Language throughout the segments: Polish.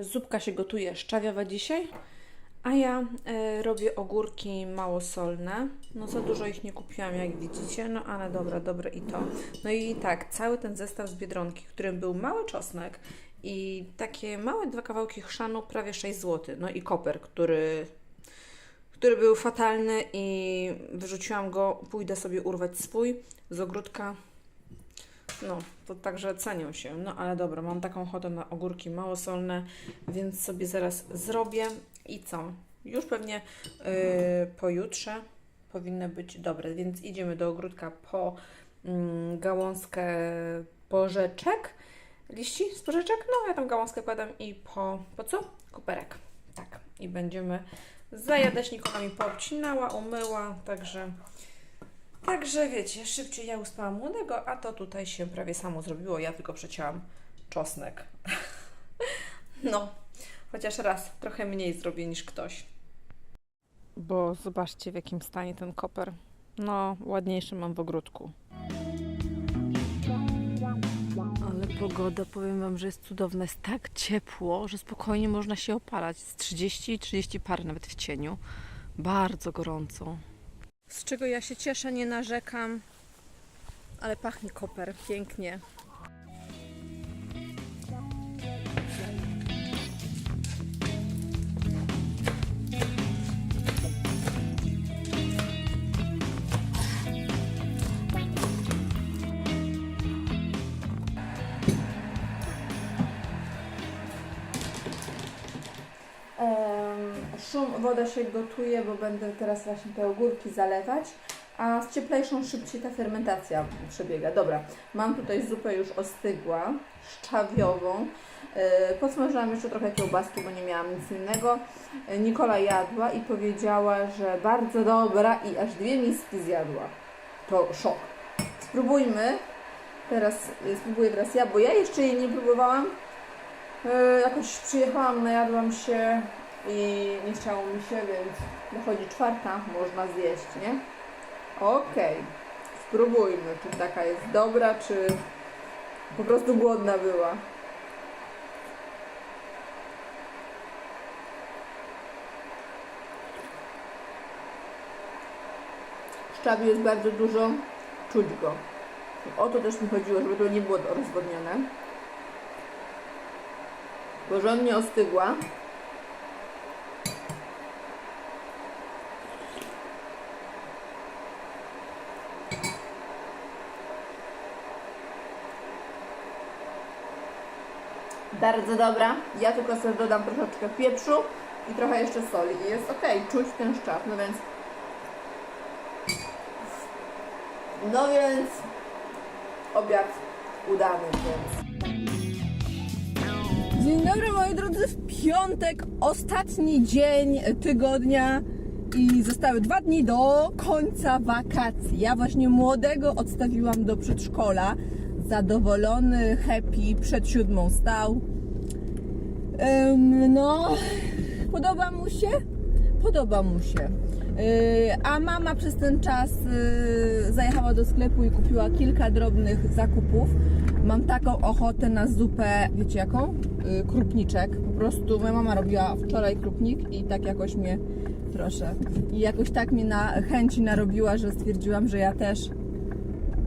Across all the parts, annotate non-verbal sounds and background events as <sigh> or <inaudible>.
Zupka się gotuje szczawiowa dzisiaj, a ja e, robię ogórki małosolne. No za dużo ich nie kupiłam, jak widzicie, no ale dobra, dobre i to. No i tak, cały ten zestaw z Biedronki, w którym był mały czosnek i takie małe dwa kawałki chrzanu, prawie 6 zł. No i koper, który, który był fatalny i wyrzuciłam go, pójdę sobie urwać swój z ogródka. No, to także cenią się. No ale dobra, mam taką ochotę na ogórki małosolne, więc sobie zaraz zrobię. I co? Już pewnie yy, pojutrze powinny być dobre, więc idziemy do ogródka po mm, gałązkę porzeczek. Liści z porzeczek? No, ja tam gałązkę kładam i po, po co? Koperek. Tak. I będziemy za jadaśnikami poobcinała, umyła, także Także wiecie, szybciej ja uspałam młodego, a to tutaj się prawie samo zrobiło. Ja tylko przecięłam czosnek. <laughs> no, chociaż raz, trochę mniej zrobię niż ktoś. Bo zobaczcie w jakim stanie ten koper. No, ładniejszy mam w ogródku. Ale pogoda, powiem Wam, że jest cudowna. Jest tak ciepło, że spokojnie można się opalać. Z 30 30 par nawet w cieniu. Bardzo gorąco. Z czego ja się cieszę, nie narzekam. Ale pachnie koper, pięknie. Szum, woda się gotuje, bo będę teraz właśnie te ogórki zalewać, a z cieplejszą szybciej ta fermentacja przebiega. Dobra, mam tutaj zupę już ostygła, szczawiową. Yy, Podsmażyłam jeszcze trochę kiełbaski, bo nie miałam nic innego. Yy, Nikola jadła i powiedziała, że bardzo dobra i aż dwie miski zjadła. To szok. Spróbujmy. Teraz yy, spróbuję teraz ja, bo ja jeszcze jej nie próbowałam. Jakoś przyjechałam, najadłam się i nie chciało mi się, więc dochodzi czwarta, można zjeść, nie? Okej, spróbujmy, czy taka jest dobra, czy po prostu głodna była. Szczabi jest bardzo dużo, czuć go. O to też mi chodziło, żeby to nie było rozwodnione. Porządnie ostygła. Bardzo dobra. Ja tylko sobie dodam troszeczkę pieprzu i trochę jeszcze soli. I jest ok, czuć ten szczap. No więc. No więc. Obiad udany, więc. Dzień dobry moi drodzy, w piątek, ostatni dzień tygodnia i zostały dwa dni do końca wakacji. Ja właśnie młodego odstawiłam do przedszkola. Zadowolony, happy, przed siódmą stał. Ym, no, podoba mu się? Podoba mu się. Yy, a mama przez ten czas yy, zajechała do sklepu i kupiła kilka drobnych zakupów. Mam taką ochotę na zupę, wiecie jaką? Yy, krupniczek. Po prostu moja mama robiła wczoraj krupnik i tak jakoś mnie, proszę, i jakoś tak mnie na chęci narobiła, że stwierdziłam, że ja też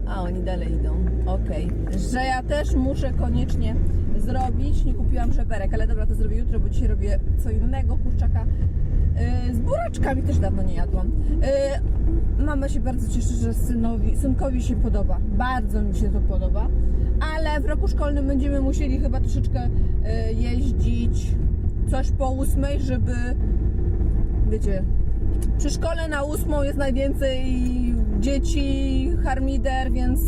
a oni dalej idą. Okej. Że ja też muszę koniecznie zrobić. Nie kupiłam żeberek, ale dobra, to zrobię jutro, bo dzisiaj robię co innego. Kurczaka yy, z buraczkami też dawno nie jadłam. Yy, mama się bardzo cieszy, że synowi, synkowi się podoba. Bardzo mi się to podoba. Ale w roku szkolnym będziemy musieli chyba troszeczkę yy, jeździć coś po ósmej, żeby wiecie, przy szkole na ósmą jest najwięcej dzieci, harmider, więc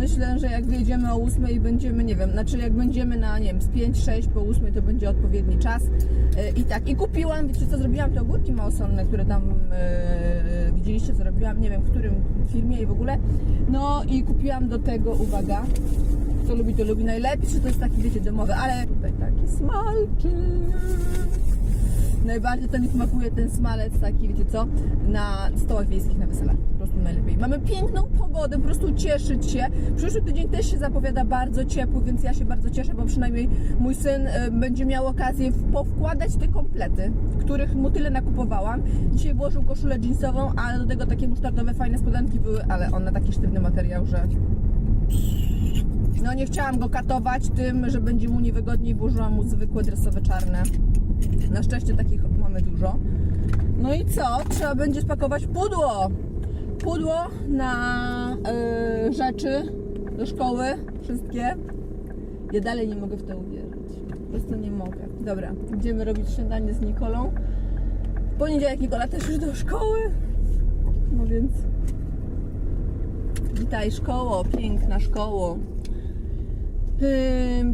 myślę, że jak wyjedziemy o ósmej i będziemy, nie wiem, znaczy jak będziemy na, nie wiem, z 5-6 po ósmej to będzie odpowiedni czas. Yy, I tak, i kupiłam, wiecie co zrobiłam, te ogórki małosolne, które tam yy, widzieliście co robiłam, nie wiem w którym filmie i w ogóle. No i kupiłam do tego, uwaga, kto lubi, to lubi najlepiej, czy to jest taki, wiecie, domowy, ale tutaj taki smalczyk. Najbardziej to mi smakuje ten smalec taki, wiecie co, na stołach wiejskich na weselach. Mamy piękną pogodę, po prostu cieszyć się. Przyszły tydzień też się zapowiada bardzo ciepły, więc ja się bardzo cieszę, bo przynajmniej mój syn y, będzie miał okazję powkładać te komplety, których mu tyle nakupowałam. Dzisiaj włożył koszulę jeansową, ale do tego takie musztardowe, fajne spodenki były, ale one taki sztywny materiał, że no nie chciałam go katować tym, że będzie mu niewygodniej, włożyłam mu zwykłe dresowe czarne. Na szczęście takich mamy dużo. No i co? Trzeba będzie spakować pudło. Pudło na y, rzeczy do szkoły, wszystkie. Ja dalej nie mogę w to uwierzyć. Po prostu nie mogę. Dobra, idziemy robić śniadanie z Nikolą. W poniedziałek Nikola też już do szkoły. No więc witaj szkoło, piękna szkoło.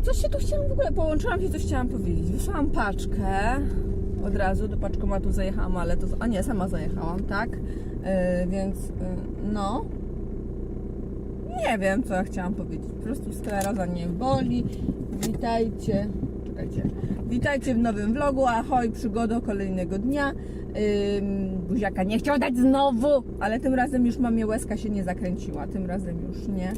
Coś się tu chciałam w ogóle, połączyłam się, coś chciałam powiedzieć. Wysłałam paczkę, od razu do paczkomatu zajechałam, ale to, a nie, sama zajechałam, tak? Yy, więc, yy, no. Nie wiem, co ja chciałam powiedzieć. Po prostu skleroza nie boli. Witajcie, czekajcie. Witajcie w nowym vlogu, ahoj, przygoda kolejnego dnia. Ym, buziaka nie chciał dać znowu, ale tym razem już mamie łezka się nie zakręciła, tym razem już nie.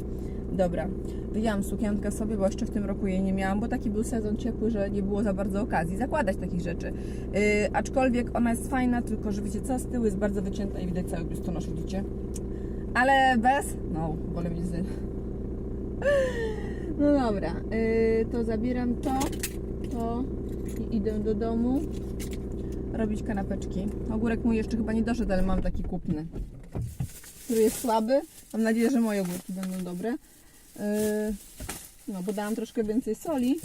Dobra, wyjęłam sukienkę sobie, bo jeszcze w tym roku jej nie miałam, bo taki był sezon ciepły, że nie było za bardzo okazji zakładać takich rzeczy. Yy, aczkolwiek ona jest fajna, tylko że wiecie co, z tyłu jest bardzo wycięta i widać cały biustonosz, widzicie? Ale bez, no, wolę mieć z... <laughs> No dobra, yy, to zabieram to, i idę do domu robić kanapeczki. Ogórek mój jeszcze chyba nie doszedł, ale mam taki kupny, który jest słaby. Mam nadzieję, że moje ogórki będą dobre. Yy, no, bo dałam troszkę więcej soli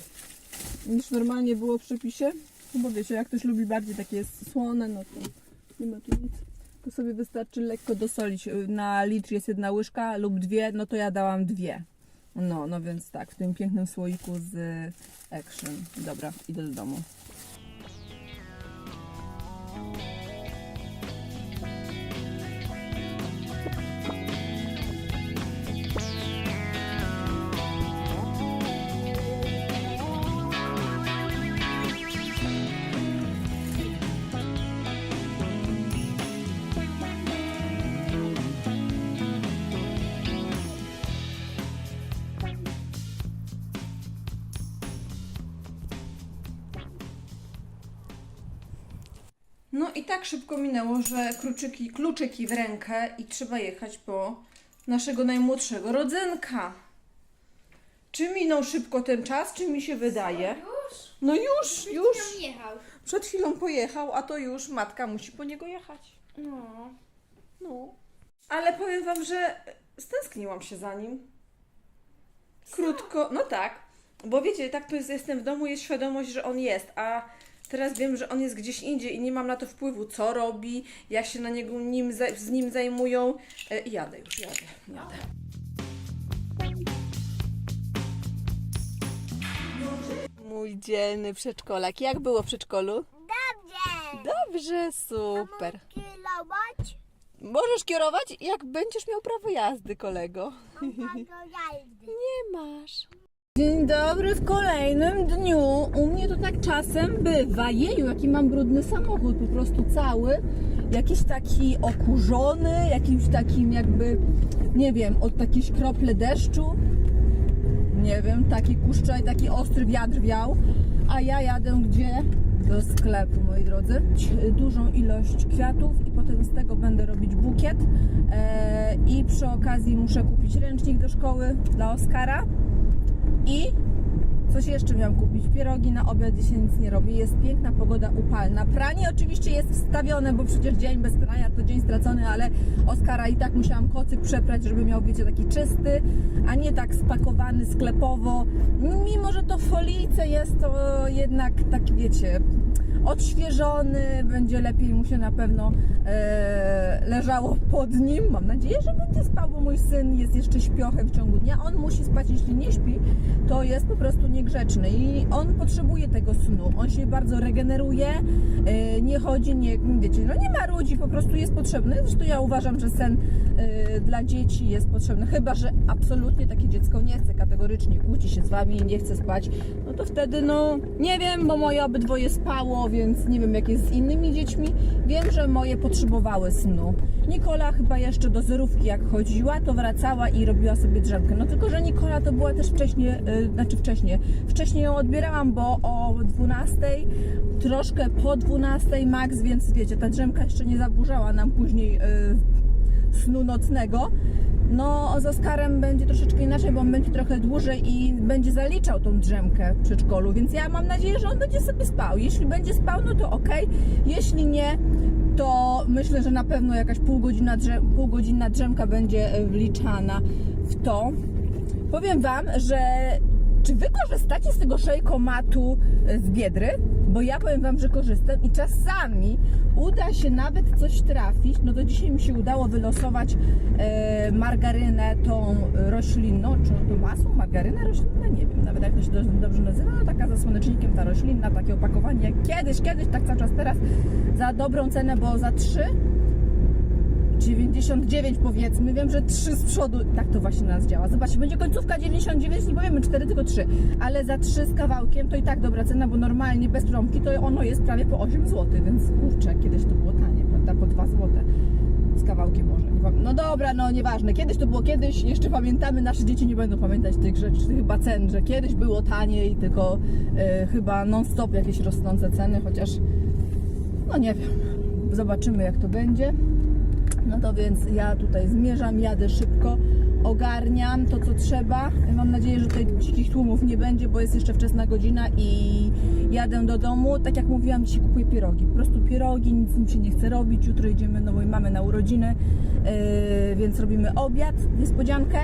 niż normalnie było w przepisie. No bo wiecie, jak ktoś lubi bardziej takie słone, no to nie ma tu nic. To sobie wystarczy lekko dosolić. Na litr jest jedna łyżka lub dwie, no to ja dałam dwie. No, no więc tak, w tym pięknym słoiku z Action. Dobra, idę do domu. I tak szybko minęło, że kluczyki, kluczyki w rękę i trzeba jechać po naszego najmłodszego rodzynka. Czy minął szybko ten czas, czy mi się wydaje? Już? No już, już. Tam jechał. Przed chwilą pojechał, a to już matka musi po niego jechać. No. No. Ale powiem wam, że stęskniłam się za nim. Krótko, no tak. Bo wiecie, tak to jest, jestem w domu, jest świadomość, że on jest, a teraz wiem, że on jest gdzieś indziej i nie mam na to wpływu, co robi, jak się na niego nim, z nim zajmują. E, I jadę już, jadę, jadę. Mój dzielny przedszkolak. Jak było w przedszkolu? Dobrze. Dobrze, super. Kilować Możesz kierować, jak będziesz miał prawo jazdy, kolego. do jazdy. <laughs> Nie masz. Dzień dobry w kolejnym dniu. U mnie to tak czasem bywa. Jeju, jaki mam brudny samochód, po prostu cały. Jakiś taki okurzony, jakimś takim jakby, nie wiem, od jakieś krople deszczu. Nie wiem, taki kuszczaj, taki ostry wiatr wiał. A ja jadę gdzie? Do sklepu, moi drodzy. Dużą ilość kwiatów i potem z tego będę robić bukiet. E, I przy okazji muszę kupić ręcznik do szkoły dla Oskara. I coś jeszcze miałam kupić. Pierogi na obiad, dzisiaj nic nie robię. Jest piękna pogoda upalna. Pranie oczywiście jest wstawione, bo przecież dzień bez prania to dzień stracony, ale Oskara i tak musiałam kocyk przeprać, żeby miał, wiecie, taki czysty, a nie tak spakowany sklepowo. Mimo, że to w folijce jest, to jednak tak, wiecie, odświeżony, będzie lepiej mu się na pewno e, leżało pod nim. Mam nadzieję, że będzie spał, bo mój syn jest jeszcze śpiochem w ciągu dnia. On musi spać, jeśli nie śpi, to jest po prostu niegrzeczny i on potrzebuje tego snu. On się bardzo regeneruje, e, nie chodzi, nie, wiecie, no nie ma ludzi, po prostu jest potrzebny. Zresztą ja uważam, że sen e, dla dzieci jest potrzebny, chyba, że absolutnie takie dziecko nie chce kategorycznie, kłóci się z wami, nie chce spać, no to wtedy, no nie wiem, bo moje obydwoje spało, więc nie wiem jak jest z innymi dziećmi. Wiem, że moje potrzebowały snu. Nikola chyba jeszcze do zerówki jak chodziła, to wracała i robiła sobie drzemkę. No tylko, że Nikola to była też wcześniej, yy, znaczy wcześniej, wcześniej ją odbierałam, bo o 12, troszkę po 12 max, więc wiecie, ta drzemka jeszcze nie zaburzała nam później yy, snu nocnego. No, z Oskarem będzie troszeczkę inaczej, bo on będzie trochę dłużej i będzie zaliczał tą drzemkę w przedszkolu, więc ja mam nadzieję, że on będzie sobie spał. Jeśli będzie spał, no to ok. Jeśli nie, to myślę, że na pewno jakaś półgodzinna drzemka będzie e, wliczana w to. Powiem Wam, że czy Wy korzystacie z tego szejkomatu e, z Biedry? Bo ja powiem Wam, że korzystam i czasami uda się nawet coś trafić. No to dzisiaj mi się udało wylosować e, margarynę tą roślinną, czy to masło, margarynę roślinną, nie wiem nawet jak to się do- dobrze nazywa, no taka ze słonecznikiem ta roślinna, takie opakowanie jak kiedyś, kiedyś, tak cały czas teraz. Za dobrą cenę, bo za 3 99 powiedzmy, wiem, że 3 z przodu, tak to właśnie nas działa. Zobaczcie, będzie końcówka 99, nie powiemy 4, tylko 3, ale za 3 z kawałkiem to i tak dobra cena, bo normalnie bez trąbki to ono jest prawie po 8 zł, więc kurczę, kiedyś to było tanie, prawda, po 2 zł z kawałkiem może. No dobra, no nieważne, kiedyś to było kiedyś, jeszcze pamiętamy, nasze dzieci nie będą pamiętać tych rzeczy, chyba cen, że kiedyś było taniej, tylko e, chyba non-stop jakieś rosnące ceny, chociaż no nie wiem, zobaczymy jak to będzie. No to więc ja tutaj zmierzam, jadę szybko, ogarniam to, co trzeba. Mam nadzieję, że tutaj dzikich tłumów nie będzie, bo jest jeszcze wczesna godzina i jadę do domu. Tak jak mówiłam, dzisiaj kupuję pierogi. Po prostu pierogi, nic mi się nie chce robić. Jutro idziemy do mojej mamy na urodziny, yy, więc robimy obiad, niespodziankę.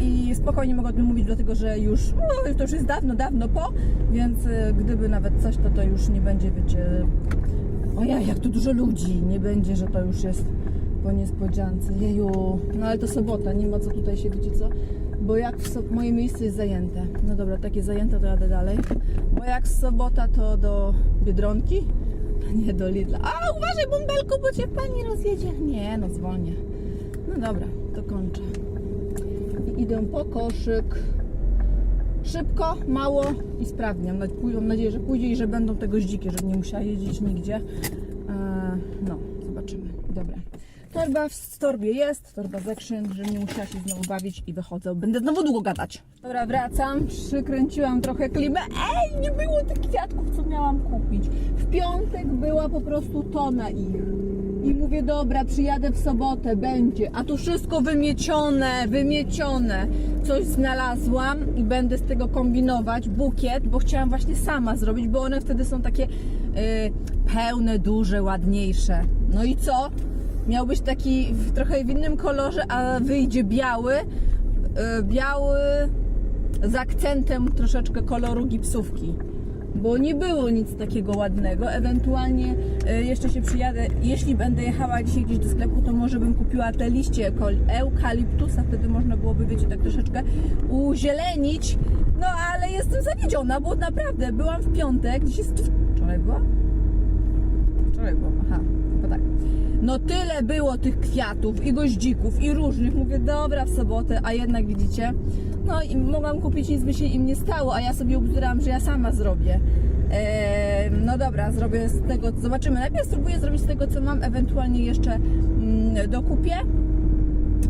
I spokojnie mogę o tym mówić, dlatego że już, no, to już jest dawno, dawno po, więc e, gdyby nawet coś, to to już nie będzie, wiecie, Ojej, jak tu dużo ludzi. Nie będzie, że to już jest po niespodziance. Jeju. No ale to sobota, nie ma co tutaj się, wiecie co? Bo jak w so... moje miejsce jest zajęte. No dobra, takie zajęte to jadę dalej. Bo jak sobota to do Biedronki, a nie do Lidla. A uważaj bąbelku, bo cię pani rozjedzie. Nie, no zwolnię. No dobra, to kończę. I idę po koszyk. Szybko, mało i sprawnie. Mam nadzie- Mam nadzieję, że pójdzie i że będą te goździki, żeby nie musiała jeździć nigdzie. Eee, No, zobaczymy. Dobra. Torba w torbie jest, torba z action, żeby nie musiała się znowu bawić i wychodzę. Będę znowu długo gadać. Dobra, wracam. Przykręciłam trochę klimę. Ej, nie było tych kwiatków, co miałam kupić. W piątek była po prostu tona ich. I mówię, dobra, przyjadę w sobotę, będzie. A tu wszystko wymiecione, wymiecione. Coś znalazłam i będę z tego kombinować. Bukiet, bo chciałam właśnie sama zrobić, bo one wtedy są takie y, pełne, duże, ładniejsze. No i co? Miał być taki w, trochę w innym kolorze, a wyjdzie biały. Y, biały z akcentem troszeczkę koloru gipsówki bo nie było nic takiego ładnego. Ewentualnie e, jeszcze się przyjadę, jeśli będę jechała dzisiaj gdzieś do sklepu, to może bym kupiła te liście eukaliptusa, wtedy można byłoby, wiecie, tak troszeczkę uzielenić. No ale jestem zawiedziona, bo naprawdę byłam w piątek, dziś jest wczoraj była? Wczoraj była, aha. No tyle było tych kwiatów i goździków i różnych. Mówię, dobra, w sobotę, a jednak widzicie, no i mogłam kupić, nic by się im nie stało, a ja sobie ubzdurałam, że ja sama zrobię. Eee, no dobra, zrobię z tego, zobaczymy. Najpierw spróbuję zrobić z tego, co mam, ewentualnie jeszcze mm, dokupię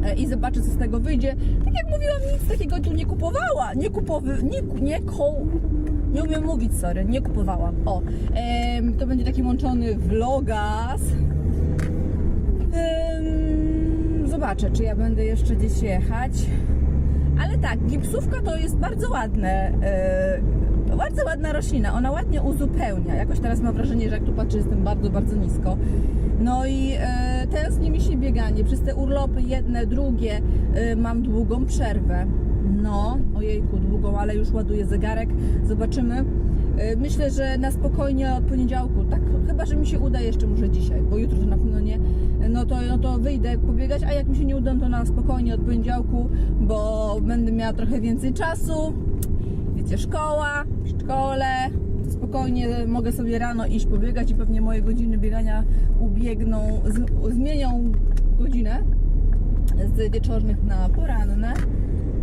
e, i zobaczę, co z tego wyjdzie. Tak jak mówiłam, nic takiego tu nie kupowała. Nie kupowy, nie, nie koł. Nie umiem mówić, sorry, nie kupowałam. O, to będzie taki łączony vlogas. Zobaczę, czy ja będę jeszcze gdzieś jechać. Ale tak, gipsówka to jest bardzo ładne. e, bardzo ładna roślina. Ona ładnie uzupełnia. Jakoś teraz mam wrażenie, że jak tu patrzę, jestem bardzo, bardzo nisko. No i e, tęskni mi się bieganie. Przez te urlopy jedne, drugie e, mam długą przerwę. No, ojejku, długą, ale już ładuję zegarek. Zobaczymy. E, Myślę, że na spokojnie od poniedziałku, tak, chyba, że mi się uda jeszcze może dzisiaj, bo jutro to na pewno nie, no to, no to wyjdę pobiegać, a jak mi się nie uda, to na spokojnie od poniedziałku, bo będę miała trochę więcej czasu, wiecie, szkoła, w szkole, spokojnie mogę sobie rano iść pobiegać i pewnie moje godziny biegania ubiegną, z, zmienią godzinę z wieczornych na poranne,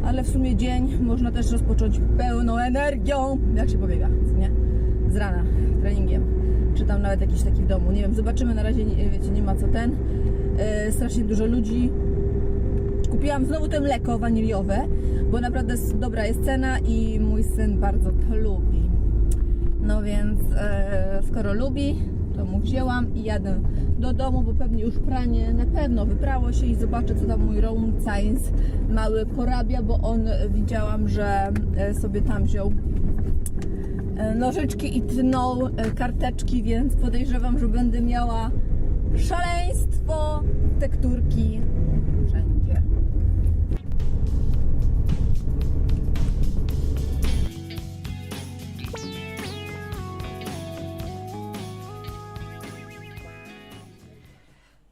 ale w sumie dzień można też rozpocząć pełną energią, jak się pobiega, nie? Z rana, treningiem, czy tam nawet jakiś taki w domu, nie wiem, zobaczymy, na razie, nie- wiecie, nie ma co ten, e, strasznie dużo ludzi, Kupiłam znowu te mleko waniliowe, bo naprawdę dobra jest cena i mój syn bardzo to lubi. No więc e, skoro lubi, to mu wzięłam i jadę do domu, bo pewnie już pranie na pewno wyprało się i zobaczę, co tam mój Roman Science mały porabia, bo on widziałam, że e, sobie tam wziął nożyczki i tnął e, karteczki, więc podejrzewam, że będę miała szaleństwo tekturki wszędzie.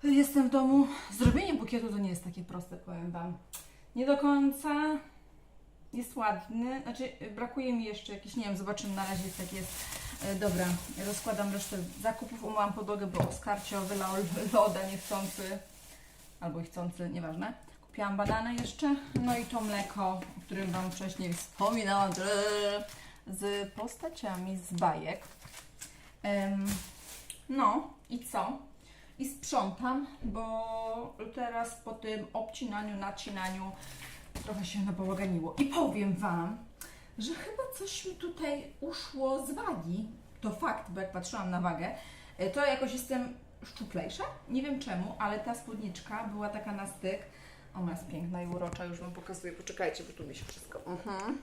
Jestem w domu. Zrobienie bukietu to nie jest takie proste, powiem Wam. Nie do końca jest ładny. Znaczy, brakuje mi jeszcze jakiś, nie wiem, zobaczymy na razie, jak jest. E, Dobra, rozkładam resztę zakupów, umyłam podłogę, bo Oskarcio wylał <laughs> loda niechcący, albo i chcący, nieważne. Kupiłam banany jeszcze, no i to mleko, o którym Wam wcześniej wspominałam, z postaciami z bajek. No i co? I sprzątam, bo teraz po tym obcinaniu, nacinaniu trochę się nabałaganiło. I powiem Wam, że chyba coś mi tutaj uszło z wagi. To fakt, bo jak patrzyłam na wagę, e, to jakoś jestem szczuplejsza. Nie wiem czemu, ale ta spódniczka była taka na styk. Ona jest piękna i urocza, już Wam pokazuję. Poczekajcie, bo tu mi się wszystko... Mhm.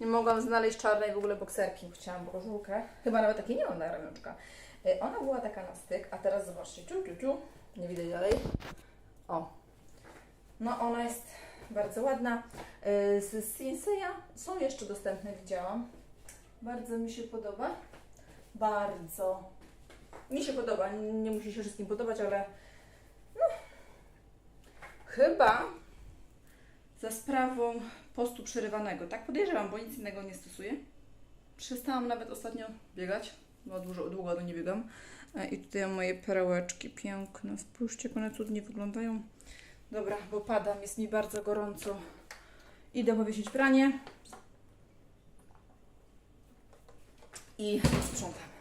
Nie mogłam znaleźć czarnej w ogóle bokserki, bo chciałam koszulkę. Chyba nawet takiej nie mam na ramionczka. E, Ona była taka na styk, a teraz zobaczcie, ciu, ciu, ciu. Nie widać dalej. O. No ona jest bardzo ładna. E, Z Sinseya są jeszcze dostępne, widziałam. Bardzo mi się podoba. Bardzo. Mi się podoba, nie musi się wszystkim podobać, ale no, chyba za sprawą postu przerywanego. Tak podejrzewam, bo nic innego nie stosuję. Przestałam nawet ostatnio biegać, bo dużo, długo nie biegam. E, I tutaj moje perełeczki piękne. Spójrzcie, jak one cudnie wyglądają. Dobra, bo padam, jest mi bardzo gorąco. Idę powiesić pranie. I sprzątam.